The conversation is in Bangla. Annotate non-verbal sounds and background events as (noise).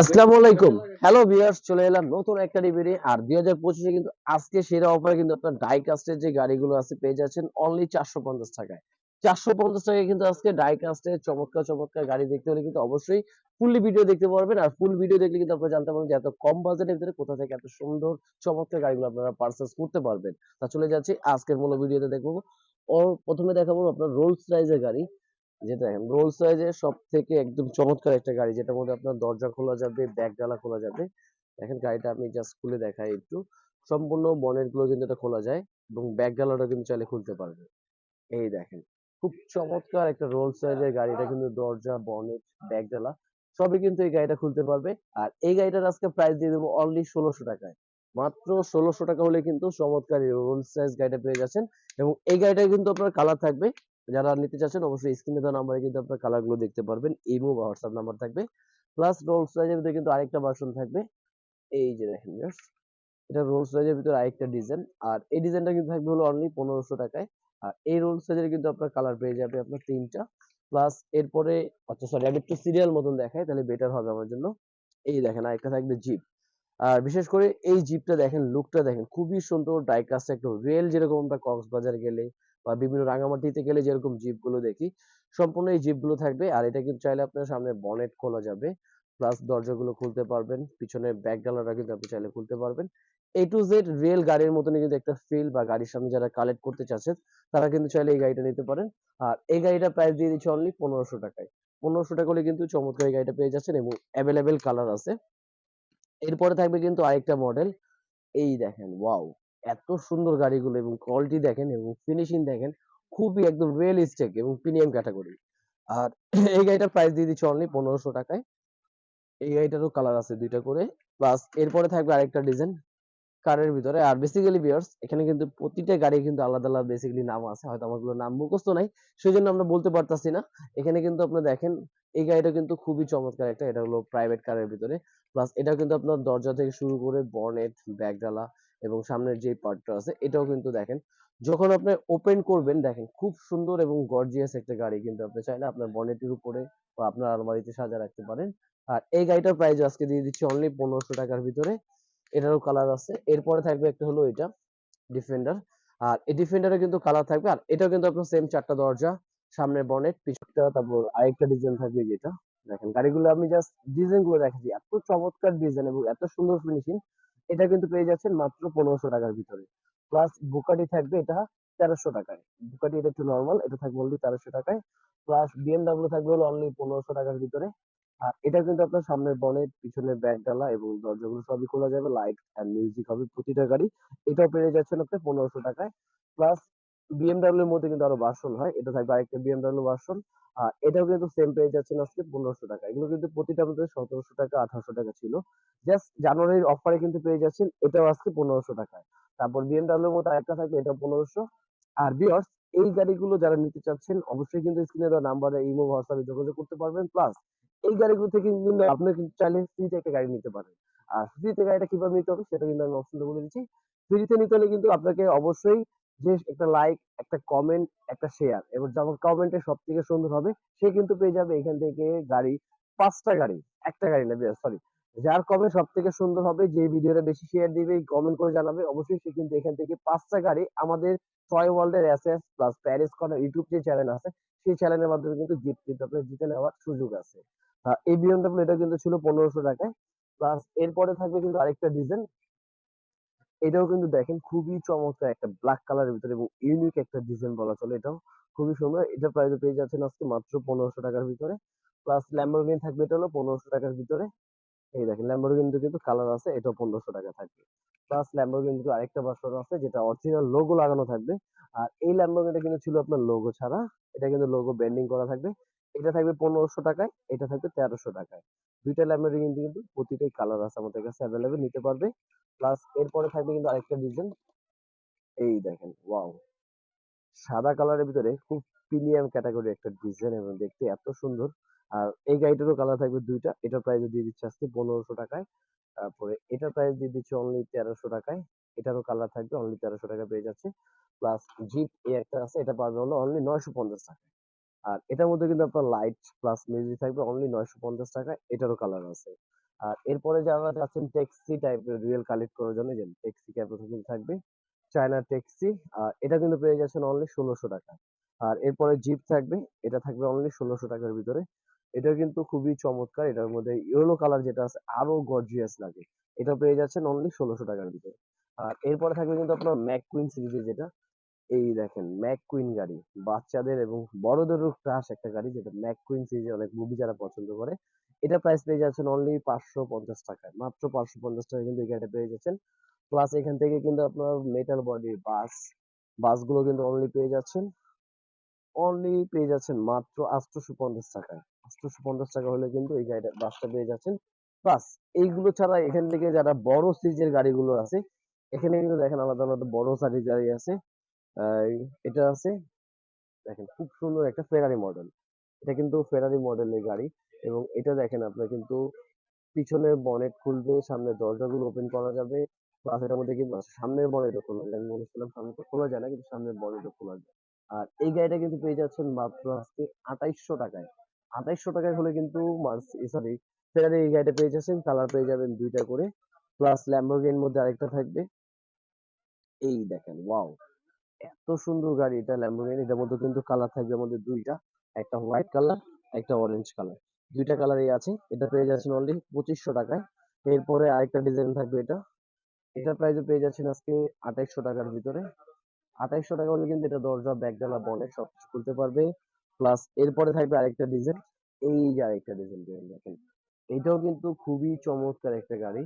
আসসালামু আলাইকুম। হ্যালো ভিউয়ার্স চলে এলাম নতুন একটা রিভিউ আর দুই হাজার পঁচিশে কিন্তু আজকে সেরা কিন্তু আপনার ডাই কাস্টের যে গাড়িগুলো আছে, পেয়ে যাচ্ছেন অনলি চারশো পঞ্চাশ টাকায়। চারশো পঞ্চাশ টাকায় কিন্তু আজকে ডাই কাস্টের চমৎকার চমৎকার গাড়ি দেখতে হলে কিন্তু অবশ্যই ফুললি ভিডিও দেখতে পারবেন। আর ফুল ভিডিও দেখলে কিন্তু আপনারা জানতে পারবেন যে এত কম বাজেটের ভিতরে কোথা থেকে এত সুন্দর, চমৎকার গাড়িগুলো আপনারা পারচেস করতে পারবেন। তা চলে যাচ্ছি, আজকের মূল ভিডিওতে দেখব। প্রথমে দেখাবো আপনার রোলস রাইজের গাড়ি। যেটা দেখেন রোলস রয়েজের সব থেকে একদম চমৎকার একটা গাড়ি, যেটার মধ্যে আপনার দরজা খোলা যাবে ব্যাক ডালা খোলা যাবে। দেখেন গাড়িটা আমি জাস্ট খুলে দেখাই একটু। সম্পূর্ণ বনেটগুলো কিন্তু এটা খোলা যায় এবং ব্যাক ডালাটা কিন্তু চাইলে খুলতে পারবে। এই দেখেন, খুব চমৎকার একটা রোলস রয়েজের গাড়িটা কিন্তু দরজা বনেট ব্যাক ডালা সবই কিন্তু এই গাড়িটা খুলতে পারবে। আর এই গাড়িটার আজকে প্রাইস দিয়ে দেবো অনলি ষোলোশো টাকায়। মাত্র ষোলোশো টাকা হলে কিন্তু চমৎকার রোলস সাইজ গাড়িটা পেয়ে যাচ্ছেন। এবং এই গাড়িটা কিন্তু আপনার কালার থাকবে যারা নিতে চাচ্ছেন, অবশ্যই স্ক্রিনে দেওয়া নাম্বারে কিন্তু আপনার কালারগুলো দেখতে পারবেন। ইমো বা হোয়াটসঅ্যাপ নাম্বার থাকবে। প্লাস রোলস রয়েজের ভিতরে কিন্তু আরেকটা ভার্সন থাকবে। এই যে দেখেন এটা রোলস রয়েজের ভিতরে আরেকটা ডিজাইন আর এই ডিজাইনটা কিন্তু থাকবে হলো অনলি পনেরোশো টাকায়। আর এই রোলস রয়েজের কিন্তু আপনার কালার পেয়ে যাবে আপনার তিনটা। প্লাস এরপরে আচ্ছা সরি আমি একটু সিরিয়াল মতন দেখাই, তাহলে বেটার হবে আমার জন্য। এই দেখেন, আরেকটা থাকবে জিপ আর বিশেষ করে এই জিপটা দেখেন লুকটা দেখেন, খুবই সুন্দর ডাইকাস্ট একটু রিয়েল যেরকম আমরা কক্সবাজার গেলে বা বিভিন্ন রাঙামাটিতে গেলে যেরকম জিপগুলো দেখি, সম্পূর্ণ এই জিপগুলো থাকবে। আর এটা কিন্তু চাইলে আপনার সামনে বনেট খোলা যাবে। প্লাস দরজাগুলো খুলতে পারবেন। পিছনে ব্যাক ডালাটা কিন্তু আপনি চাইলে খুলতে পারবেন। এ টু জেড রিয়েল গাড়ির মতন কিন্তু একটা ফিল বা গাড়ির সামনে যারা কালেক্ট করতে চাচ্ছেন, তারা কিন্তু চাইলে এই গাড়িটা নিতে পারেন। আর এই গাড়িটা প্রাইস দিয়ে দিচ্ছে অনলি পনেরোশো টাকায়। পনেরোশো টাকা হলে কিন্তু চমৎকার এই গাড়িটা পেয়ে যাচ্ছেন এবং অ্যাভেলেবেল কালার আছে। এরপরে থাকবে কিন্তু আরেকটা মডেল এই দেখেন ওয়াও এত সুন্দর গাড়িগুলো এবং কোয়ালিটি দেখেন এবং ফিনিশিং দেখেন, খুবই একদম রিয়েলিস্টিক এবং প্রিমিয়াম ক্যাটাগরি আর (clears throat) এই গাড়িটার প্রাইস দিয়ে দিচ্ছি অনলি পনেরোশো টাকায়। এই গাড়িটারও কালার আছে দুইটা করে। প্লাস এরপরে থাকবে আরেকটা ডিজাইন কারের ভিতরে। আর বেসিক্যালি ভিউয়ার্স এখানে কিন্তু প্রতিটা গাড়ি কিন্তু আলাদা আলাদা বেসিক্যালি নাম আছে। হয়তো আমারগুলো নাম মুখস্থ নাই সেই জন্য আমরা বলতে পারতাছি না। এখানে কিন্তু আপনি দেখেন, এই গাড়িটা কিন্তু খুবই চমৎকার একটা, এটা হলো প্রাইভেট কারের ভিতরে। প্লাস এটা কিন্তু আপনার দরজা থেকে শুরু করে বনেট ব্যাকডালা এবং সামনের যে পার্টটা আছে, এটাও কিন্তু দেখেন। যখন আপনি ওপেন করবেন, দেখেন খুব সুন্দর এবং গর্জিয়াস একটা গাড়ি কিন্তু আপনি চাইলে আপনার বনেটের উপরে বা আপনার আলমারিতে সাজা রাখতে পারেন। আর এই গাড়িটার প্রাইস আজকে দিয়ে দিচ্ছি অনলি পনেরোশো টাকার ভিতরে। এটারও কালার আছে। এরপরে থাকবে একটা হলো এটা ডিফেন্ডার আর এই ডিফেন্ডারে কিন্তু কালার থাকবে, আর এটাও কিন্তু আপনার সেম চারটা দরজা, সামনে বনেট পিছনটা, তারপর আরেকটা ডিজাইন থাকবে যেটা। দেখেন, গাড়িগুলো আমি জাস্ট ডিজাইনগুলো দেখাচ্ছি, এত চমৎকার ডিজাইন এবং এত সুন্দর ফিনিশিং এটা কিন্তু পেয়ে যাচ্ছেন মাত্র পনেরোশো টাকার ভিতরে। প্লাস বুকাটি থাকবে এটা তেরোশো টাকায়। বুকাটি এটা একটু নর্মাল এটা থাকবে অনলি তেরোশো টাকায়। প্লাস বিএমডাব্লিউ থাকবে হলো অনলি পনেরোশো টাকার ভিতরে। আর এটা কিন্তু আপনার সামনের বনেট পিছনের ব্যাক ডালা এবং দরজাগুলো সবই খোলা যাবে লাইট অ্যান্ড মিউজিক হবে প্রতিটা গাড়ি। এটাও পেয়ে যাচ্ছেন আপনি পনেরোশো টাকায়। প্লাস বিএমডাব্লিউ এর মধ্যে কিন্তু আরও ভার্সন হয়, এটা থাকবে আরেকটা বিএমডাব্লিউ ভার্সন আর এটাও কিন্তু সেম পেয়ে যাচ্ছেন আজকে পনেরোশো টাকা এগুলো কিন্তু প্রতিটা টাকা, আঠারোশো টাকা ছিল। জাস্ট জানুয়ারির অফারে কিন্তু পেয়ে যাচ্ছেন, এটাও আজকে পনেরোশো টাকায়। তারপর বিএমডাব্লিউ এর মধ্যে আরেকটা থাকবে এটা পনেরোশো। আর বিয়ার্স এই গাড়িগুলো যারা নিতে চাচ্ছেন, অবশ্যই কিন্তু স্ক্রিনে দেওয়া নাম্বারে ইমো হোয়াটসঅ্যাপে যোগাযোগ করতে পারবেন। প্লাস এই গাড়িগুলো থেকে কিন্তু আপনি কিন্তু চাইলে ফ্রিতে একটা গাড়ি নিতে পারেন। আর ফ্রিতে গাড়িটা কীভাবে নিতে হবে সেটা কিন্তু আমি অপশনটা বলে দিচ্ছি। ফ্রিতে নিতে হলে কিন্তু আপনাকে অবশ্যই যে একটা লাইক একটা কমেন্ট একটা শেয়ার এবার যখন কমেন্টে সব থেকে সুন্দর হবে, সে কিন্তু পেয়ে যাবে এখান থেকে গাড়ি, পাঁচটা গাড়ি, একটা গাড়ি না সরি যার কমেন্ট সব থেকে সুন্দর হবে, যে ভিডিওটা বেশি শেয়ার দিবে কমেন্ট করে জানাবে, অবশ্যই সে কিন্তু এখান থেকে পাঁচটা গাড়ি আমাদের টয় ওয়ার্ল্ডের SS plus Paris corner YouTube যে চ্যানেল আছে, সেই চ্যানেলের মাধ্যমে কিন্তু জিত কিন্তু আপনার জিতে নেওয়ার সুযোগ আছে। এই বিএমডব্লিউ এটা কিন্তু ছিল পনেরোশো টাকায় প্লাস এরপরে থাকবে কিন্তু আরেকটা ডিজাইন এটাও কিন্তু দেখেন খুবই চমৎকার একটা ব্ল্যাক কালারের ভিতরে এবং ইউনিক একটা ডিজাইন বলা চলে এটাও, খুবই সুন্দর। এটা প্রাইস পেয়ে যাচ্ছেন আজকে মাত্র পনেরোশো টাকার ভিতরে প্লাস ল্যাম্বরগিনি থাকবে এটা হলো পনেরোশো টাকার ভিতরে। এই দেখেন ল্যাম্বরগিনি কিন্তু কালার আছে, এটাও পনেরোশো টাকা থাকবে। প্লাস ল্যাম্বরগিনি কিন্তু আরেকটা ভার্সন আছে, যেটা অরিজিনাল লোগো লাগানো থাকবে। আর এই ল্যাম্বরগিনিটা কিন্তু ছিল আপনার লোগো ছাড়া, এটা কিন্তু লোগো ব্যান্ডিং করা থাকবে। এটা থাকবে পনেরোশো টাকায়, এটা থাকবে তেরোশো টাকায়। দুইটা ল্যাম্বরগিনি কিন্তু প্রতিটাই কালার আছে আমাদের কাছে অ্যাভেলেবেল নিতে পারবে। প্লাস এরপরে থাকবে কিন্তু আরেকটা ডিজাইন এই দেখেন ওয়াও সাদা কালারের ভিতরে খুব প্রিমিয়াম ক্যাটাগরি একটা ডিজাইন এবং দেখতে এত সুন্দর। আর এই গাড়িটারও কালার থাকবে দুইটা। এটার প্রাইস দিয়ে দিচ্ছে আজকে পনেরোশো টাকায়। তারপরে এটার প্রাইস দিয়ে দিচ্ছে অনলি তেরোশো টাকায়। এটারও কালার থাকবে অনলি তেরোশো টাকা পেয়ে যাচ্ছে। প্লাস জিপ এ একটা আছে, এটা পাবে হলো অনলি নয়শো পঞ্চাশ টাকা আর এটার মধ্যে কিন্তু আপনার লাইট প্লাস মিউজিক থাকবে অনলি নয়শো পঞ্চাশ টাকা এটারও কালার আছে। আর এরপরে যারা যাচ্ছেন ট্যাক্সি টাইপের রিয়েল কালেক্ট করার জন্য যে ট্যাক্সি কিন্তু থাকবে। চায়না ট্যাক্সি এটা কিন্তু পেয়ে যাচ্ছেন অনলি ষোলোশো টাকা। আর এরপরে জিপ থাকবে, এটা থাকবে অনলি ষোলোশো টাকার ভিতরে। এটা কিন্তু খুবই চমৎকার, এটার মধ্যে ইয়েলো কালার যেটা আছে আরও গর্জিয়াস লাগে। এটা পেয়ে যাচ্ছেন অনলি ষোলোশো টাকার ভিতরে। আর এরপরে থাকবে কিন্তু আপনার ম্যাক কুইন সিরিজের যেটা, এই দেখেন ম্যাক কুইন গাড়ি। বাচ্চাদের এবং বড়দেরও ক্রাশ একটা গাড়ি, যেটা ম্যাক কুইন সিরিজের অনেক মুভি যারা পছন্দ করে। এটা প্রাইস পেয়ে যাচ্ছেন অনলি পাঁচশো পঞ্চাশ টাকায়। মাত্র পাঁচশো পঞ্চাশ টাকায় কিন্তু এই গাড়িটা পেয়ে যাচ্ছেন। প্লাস এখান থেকে কিন্তু আপনার মেটাল বডির বাস বাসগুলো কিন্তু অনলি পেয়ে যাচ্ছেন। অনলি পেয়ে যাচ্ছেন মাত্র আটশোশো পঞ্চাশ টাকা। আটশোশো পঞ্চাশ টাকা হলে কিন্তু এই গাড়িটা বাসটা পেয়ে যাচ্ছেন। প্লাস এইগুলো ছাড়া এখান থেকে যারা বড় সিরিজের গাড়িগুলো আছে, এখানে কিন্তু দেখেন আলাদা আলাদা বড় সারির গাড়ি আছে। এটা আছে। দেখেন খুব সুন্দর একটা ফেরারি মডেল এটা কিন্তু ফেরারি মডেলের গাড়ি এবং এটা দেখেন আপনার কিন্তু পিছনের বনেট খুলবে, সামনের দরজাগুলো ওপেন করা যাবে। প্লাস এটার মধ্যে কিন্তু সামনের বনেটও খোলা যায় আমি বলেছিলাম সামনেটা খোলা যায় না, কিন্তু সামনের বনেটও খোলা যায় আর এই গাড়িটা কিন্তু পেয়ে যাচ্ছেন মাত্র আজকে আঠাইশশো টাকায়। আঠাইশশো টাকায় হলে কিন্তু সরি ফেরারি এই গাড়িটা পেয়ে যাচ্ছেন, কালার পেয়ে যাবেন দুইটা করে। প্লাস ল্যাম্বরগিনির মধ্যে আরেকটা থাকবে। এই দেখেন ওয়াও এত সুন্দর গাড়ি এটা ল্যাম্বরগিনি এটার মধ্যে কিন্তু কালার থাকবে আমাদের দুইটা। একটা হোয়াইট কালার একটা অরেঞ্জ কালার দুইটা কালারই আছে, এটা পেয়ে যাচ্ছেন অনলি পঁচিশশো টাকায়। এরপরে আরেকটা ডিজাইন থাকবে এটা। এটার প্রাইসও পেয়ে যাচ্ছেন আজকে আঠাইশশো টাকার ভিতরে। আঠাইশশো টাকা হলে কিন্তু এটা দরজা ব্যাকডালা বলে সব কিছু খুলতে পারবে। প্লাস এরপরে থাকবে আরেকটা ডিজেল এই যে আরেকটা ডিজাইন দেখেন। এইটাও কিন্তু খুবই চমৎকার একটা গাড়ি।